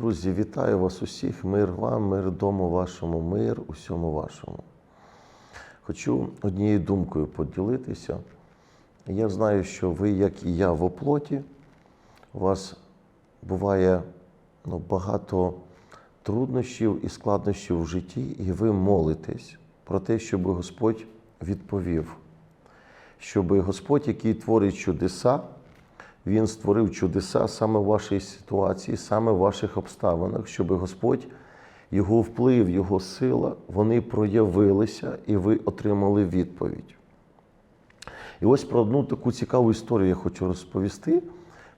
Друзі, вітаю вас усіх. Мир вам, мир дому вашому, мир усьому вашому. Хочу однією думкою поділитися. Я знаю, що ви, як і я, в оплоті, у вас буває ну, багато труднощів і складнощів в житті, і ви молитесь про те, щоб Господь відповів, щоб Господь, який творить чудеса, він створив чудеса саме в вашій ситуації, саме в ваших обставинах, щоб Господь, його вплив, його сила, вони проявилися і ви отримали відповідь. І ось про одну таку цікаву історію я хочу розповісти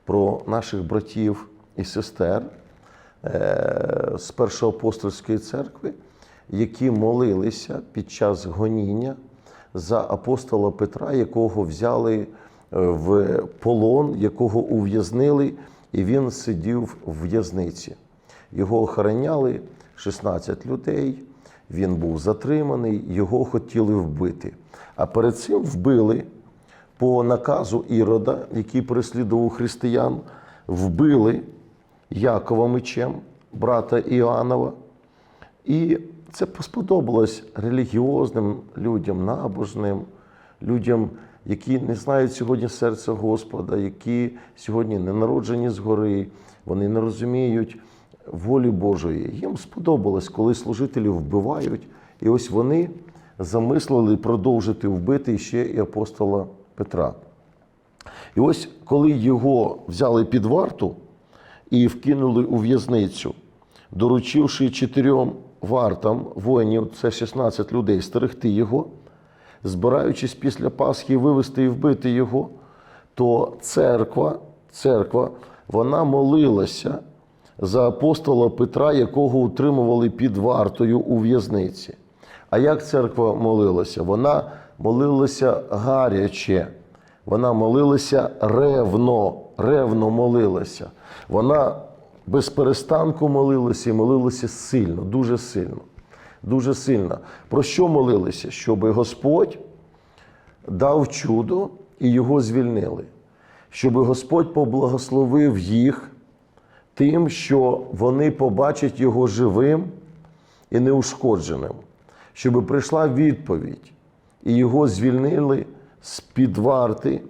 про наших братів і сестер е, з Першоапостольської церкви, які молилися під час гоніння за апостола Петра, якого взяли в полон, якого ув'язнили, і він сидів в в'язниці. Його охороняли 16 людей, він був затриманий, його хотіли вбити. А перед цим вбили по наказу Ірода, який переслідував християн, вбили Якова мечем, брата Іоаннова. І це сподобалось релігіозним людям, набожним, людям, які не знають сьогодні серця Господа, які сьогодні не народжені згори, вони не розуміють волі Божої. Їм сподобалось, коли служителів вбивають, і ось вони замислили продовжити вбити ще і апостола Петра. І ось коли його взяли під варту і вкинули у в'язницю, доручивши чотирьом вартам воїнів, це 16 людей, стерегти його, збираючись після Пасхи вивести і вбити його, то церква, церква вона молилася за апостола Петра, якого утримували під вартою у в'язниці. А як церква молилася? Вона молилася гаряче, вона молилася ревно, ревно молилася. Вона без перестанку молилася і молилася сильно, дуже сильно. Дуже сильно. Про що молилися? Щоб Господь дав чудо і його звільнили. Щоб Господь поблагословив їх тим, що вони побачать його живим і неушкодженим. Щоб прийшла відповідь, і його звільнили з-під варти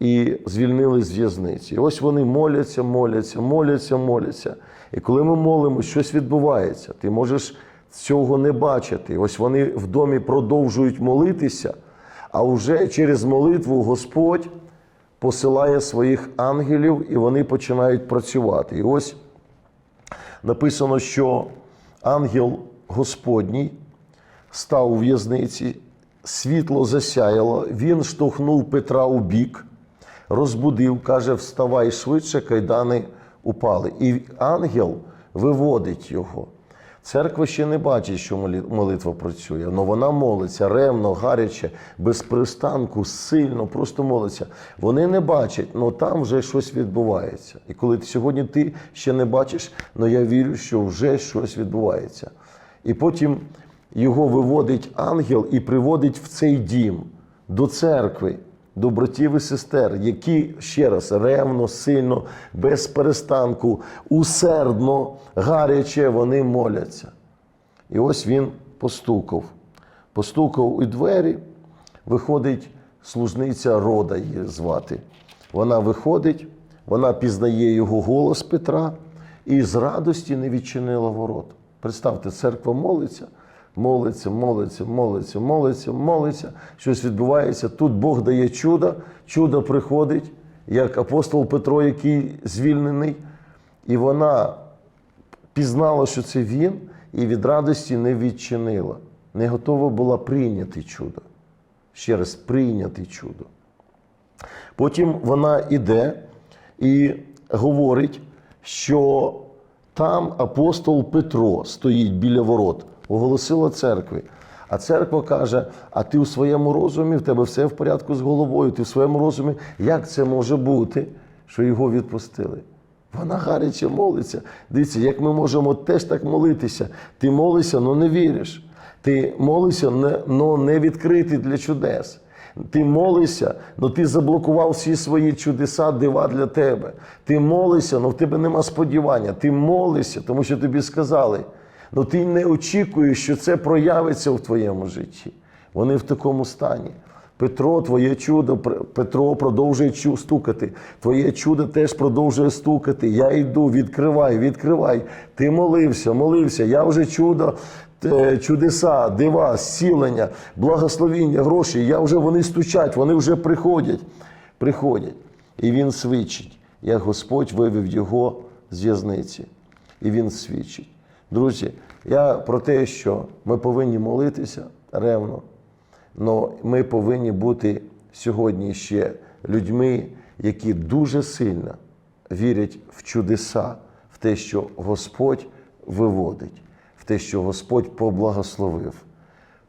і звільнили з в'язниці. Ось вони моляться, моляться, моляться, моляться. І коли ми молимо, щось відбувається. Ти можеш цього не бачити. Ось вони в домі продовжують молитися, а вже через молитву Господь посилає своїх ангелів, і вони починають працювати. І ось написано, що ангел Господній став у в'язниці, світло засяяло, він штовхнув Петра у бік, розбудив, каже: Вставай швидше, кайдани упали. І ангел виводить його. Церква ще не бачить, що молитва працює, але вона молиться ревно, гаряче, без пристанку, сильно, просто молиться. Вони не бачать, але там вже щось відбувається. І коли сьогодні ти ще не бачиш, але я вірю, що вже щось відбувається. І потім його виводить ангел і приводить в цей дім до церкви, до братів і сестер, які ще раз ревно, сильно, без перестанку, усердно, гаряче вони моляться. І ось він постукав. Постукав у двері, виходить служниця рода її звати. Вона виходить, вона пізнає його голос Петра і з радості не відчинила ворот. Представте, церква молиться, молиться, молиться, молиться, молиться, молиться. Щось відбувається. Тут Бог дає чудо, чудо приходить, як апостол Петро, який звільнений, і вона пізнала, що це він, і від радості не відчинила. Не готова була прийняти чудо. Ще раз прийняти чудо. Потім вона йде і говорить, що там апостол Петро стоїть біля ворот, оголосила церкві. А церква каже: а ти у своєму розумі, в тебе все в порядку з головою, ти в своєму розумі, як це може бути, що його відпустили? Вона гаряче молиться. Дивіться, як ми можемо теж так молитися. Ти молишся, але не віриш. Ти молишся, але не відкритий для чудес. Ти молишся, але ти заблокував всі свої чудеса, дива для тебе. Ти молишся, але в тебе нема сподівання. Ти молишся, тому що тобі сказали. Але ти не очікуєш, що це проявиться в твоєму житті. Вони в такому стані. Петро, твоє чудо, Петро продовжує стукати. Твоє чудо теж продовжує стукати. Я йду, відкривай, відкривай. Ти молився, молився. Я вже чудо, е, чудеса, дива, зцілення, благословіння, гроші. Я вже вони стучать, вони вже приходять. Приходять. І він свідчить, як Господь вивів його з в'язниці. І він свідчить. Друзі, я про те, що ми повинні молитися ревно. Але ми повинні бути сьогодні ще людьми, які дуже сильно вірять в чудеса, в те, що Господь виводить, в те, що Господь поблагословив,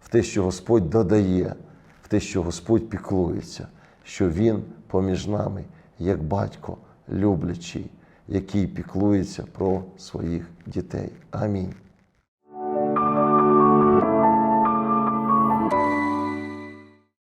в те, що Господь додає, в те, що Господь піклується, що Він поміж нами, як батько люблячий, який піклується про своїх дітей. Амінь.